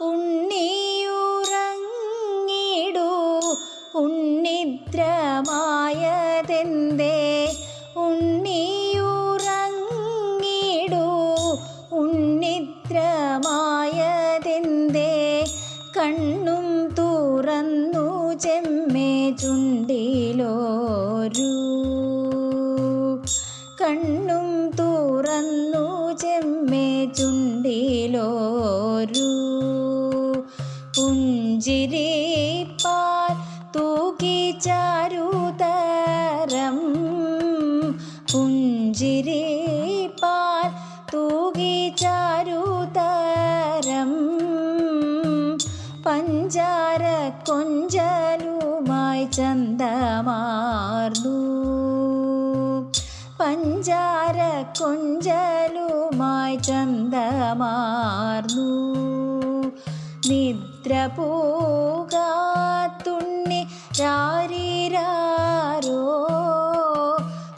ഉണ്ണിയുറങ്ങിടൂ ഉണ്ണിദ്രമായതെന്തേ? ഉണ്ണിയുറങ്ങിടൂ ഉണ്ണിദ്രമായതെന്തേ? കണ്ണും തുറന്നു ചെമ്മേ ചുണ്ടിലോരു കണ്ണും പുഞ്ചിരിപ്പാൽ തൂക്കി ചാരുതരം. പുഞ്ചിരിപ്പാൽ തൂകി ചാരുതരം. പഞ്ചാര കൊഞ്ചലുമായി ചന്തമാർന്നു. പഞ്ചാര കൊഞ്ചലുമായി ചന്തമാർന്നു. നിദ്ര പൂകാത്തുണ്ണി രാരീരാരോ?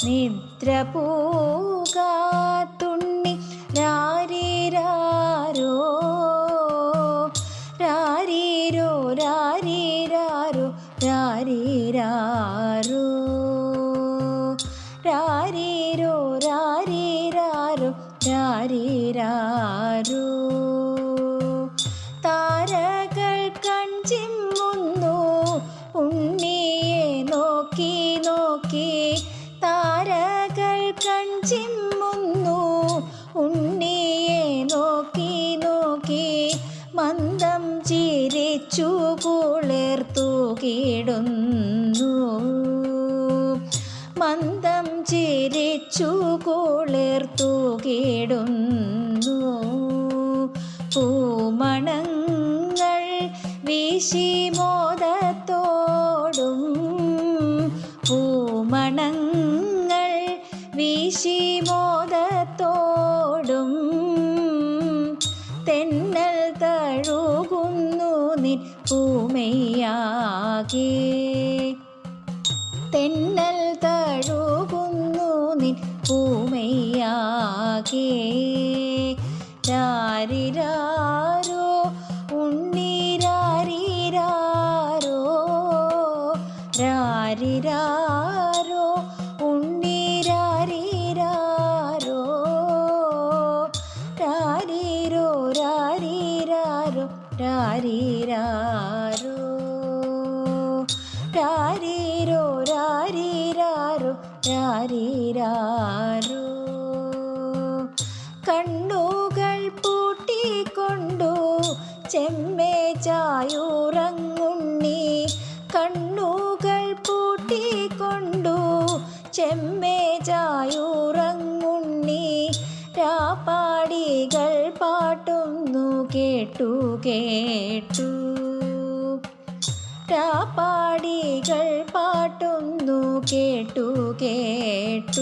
നിദ്ര പൂകാത്തുണ്ണി രാരിരാരോ? രാരീരോ രാരീരാരോ രാരീരാരോ? രാരീരോ രാരീരാരോ രാരീരാരോ? കിടുന്നു മന്ദം ചിരിച്ചു കുളിർത്തു കിടുന്നു പൂമണങ്ങൾ വീശി മോദത്തോടും പൂമണങ്ങൾ വീശി നിൻ പൂമയാകെ തെന്നൽ തഴുകുന്നു നിൻ പൂമയാകെ രാരിരാരോ ഉണ്ണിരാരിരാരോ. രാരിരാരോ രാരീരോ രാരീരാരോ രാരീരാരോ? കണ്ണുകൾ പൂട്ടിക്കൊണ്ടു ചെമ്മേ ചായുറങ്ങുണ്ണി. കണ്ണുകൾ പൂട്ടിക്കൊണ്ടു ചെമ്മേ ചായുറങ്ങുണ്ണി. രാപ്പാടികൾ കേട്ടു കേട്ടു. രാപ്പാടികൾ പാട്ടുന്നു കേട്ടു കേട്ടു.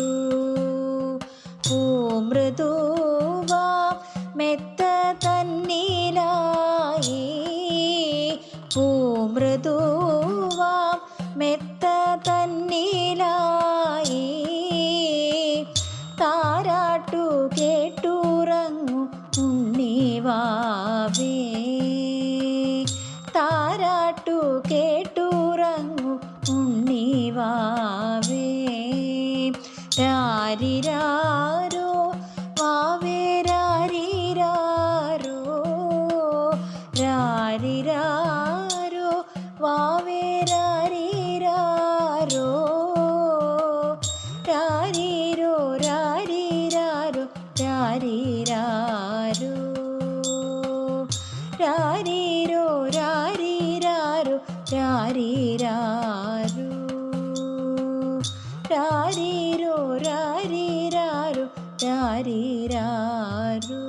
പൂമൃദുവാം മെത്ത തന്നീലായി. പൂമൃദുവാം മെത്ത തന്നിലായി. രാരിരാരോ വാവേരാരിരാരോ? രാരിരാരോ? വാവേരാരിരാരോ? വാവേ രാരിരാരോ രാരീരോ രാരീരാരോ? രാരീരാരോ? രാരീരോ രാരീരാരോ? രാരീരാരോ രാരീരോ രാരീരാരോ രാരീരാരോ